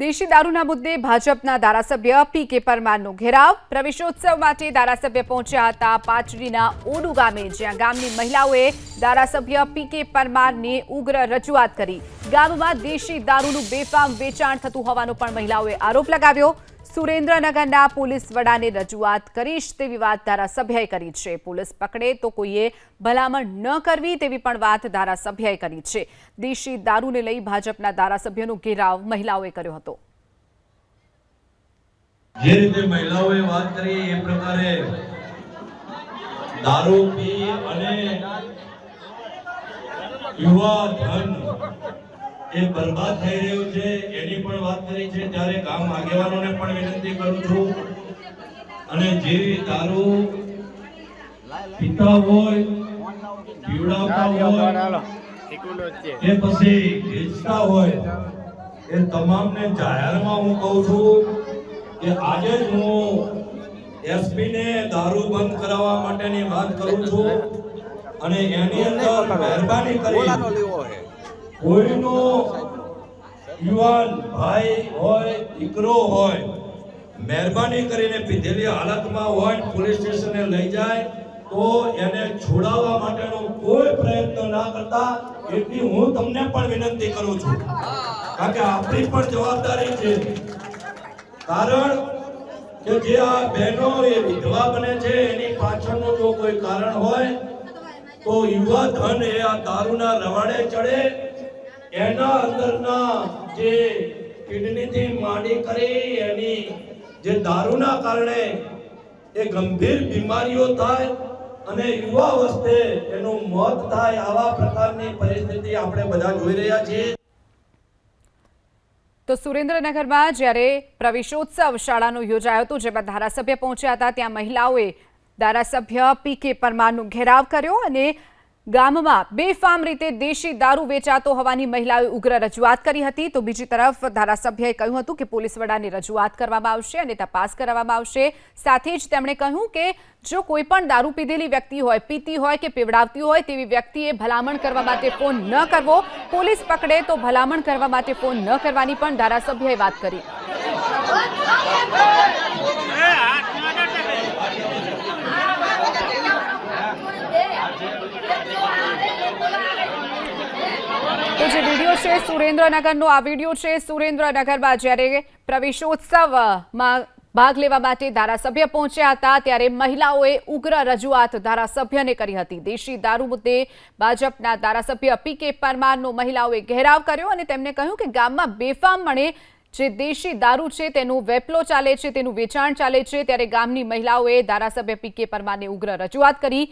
દેશી દારૂના મુદ્દે ભાજપના ધારાસભ્ય પી કે પરમારનો ઘેરાવ. પ્રવેશોત્સવ માટે ધારાસભ્ય પહોંચ્યા હતા પાટડીના ઓડુ ગામે, જ્યાં ગામની મહિલાઓએ ધારાસભ્ય પી કે પરમારને ઉગ્ર રજૂઆત કરી. ગામમાં દેશી દારૂનું બેફામ વેચાણ થતું હોવાનો પણ મહિલાઓએ આરોપ લગાવ્યો. સુરેન્દ્રનગરના પોલીસ વડાને રજૂઆત કરીશ તેવી વાત ધારાસભ્યએ કરી છે. પોલીસ પકડે તો કોઈએ ભલામણ ન કરવી તેવી પણ વાત ધારાસભ્યએ કરી છે. દેશી દારૂને લઈ ભાજપના ધારાસભ્યનો ઘેરાવ મહિલાઓએ કર્યો હતો. જે રીતે મહિલાઓએ વાત કરી એ પ્રકારે દારૂ પી અને યુવા ધન એ બરબાદ થઈ રહ્યું છે એની પણ વાત કરી છે. ત્યારે ગામ આગેવાનોને પણ વિનંતી કરું છું અને જે દારૂ પીતા હોય પીવડાવતા હોય એ પછી વેચતા હોય એ તમામને જાહેરમાં હું કહું છું કે આજે જ હું એસપી ને દારૂ બંધ કરાવવા માટેની વાત કરું છું અને એની અંદર મહેરબાની કરી કોઈનો યુવાન ભાઈ હોય, દીકરો હોય, મહેરબાની કરીને પીધેલી હાલતમાં હોય પોલીસ સ્ટેશને લઈ જાય, તો એને છોડાવવા માટેનો કોઈ પ્રયત્ન ના કરતા એટલી હું તમને પણ વિનંતી કરું છું. કારણ કે આપણી પણ જવાબદારી છે. કારણ કે જે આ બહેનો એ વિધવા બને છે, એની પાછળનું જો કોઈ કારણ હોય, તો યુવા ધન એ આ દારૂના રવાડે ચડે એના અંદરના જે કિડનીથી માંડી કરી એની જે દારૂના કારણે એ ગંભીર બીમારીઓ થાય અને યુવા અવસ્થે એનું મોત થાય આવા પ્રકારની પરિસ્થિતિ આપણે બધા જોઈ રહ્યા છીએ. તો સુરેન્દ્રનગરમાં જ્યારે પ્રવેશોત્સવ શાળાનો યોજાયો હતો, જેમાં ધારાસભ્ય પહોંચ્યા હતા, ત્યાં મહિલાઓએ ધારાસભ્ય પી કે પરમારનો ઘેરાવ કર્યો અને ગામમાં બેફામ રીતે દેશી દારૂ વેચાતો હોવાની મહિલાઓએ ઉગ્ર રજૂઆત કરી હતી. તો બીજી તરફ ધારાસભ્યએ કહ્યું હતું કે પોલીસ વડાને રજૂઆત કરવામાં આવશે અને તપાસ કરવામાં આવશે. સાથે જ તેમણે કહ્યું કે જો કોઈ પણ દારૂ પીધેલી વ્યક્તિ હોય, પીતી હોય કે પીવડાવતી હોય તેવી વ્યક્તિએ ભલામણ કરવા માટે ફોન ન કરવો. પોલીસ પકડે તો ભલામણ કરવા માટે ફોન ન કરવાની પણ ધારાસભ્યએ વાત કરી. તો જે વીડિયો છે, સુરેન્દ્રનગરનો, આ વીડિયો છે સુરેન્દ્રનગરમાં જ્યારે પ્રવેશોત્સવમાં ભાગ લેવા માટે ધારાસભ્ય પહોંચ્યા હતા, ત્યારે મહિલાઓએ ઉગ્ર રજૂઆત ધારાસભ્યને કરી હતી. દેશી દારૂ મુદ્દે ભાજપના ધારાસભ્ય પી કે પરમારનો મહિલાઓએ ઘેરાવ કર્યો અને તેમણે કહ્યું કે ગામમાં બેફામ મણે જે દેશી દારૂ છે, તેનું વેપલો ચાલે છે, તેનું વેચાણ ચાલે છે, ત્યારે ગામની મહિલાઓએ ધારાસભ્ય પી કે પરમારને ઉગ્ર રજૂઆત કરી.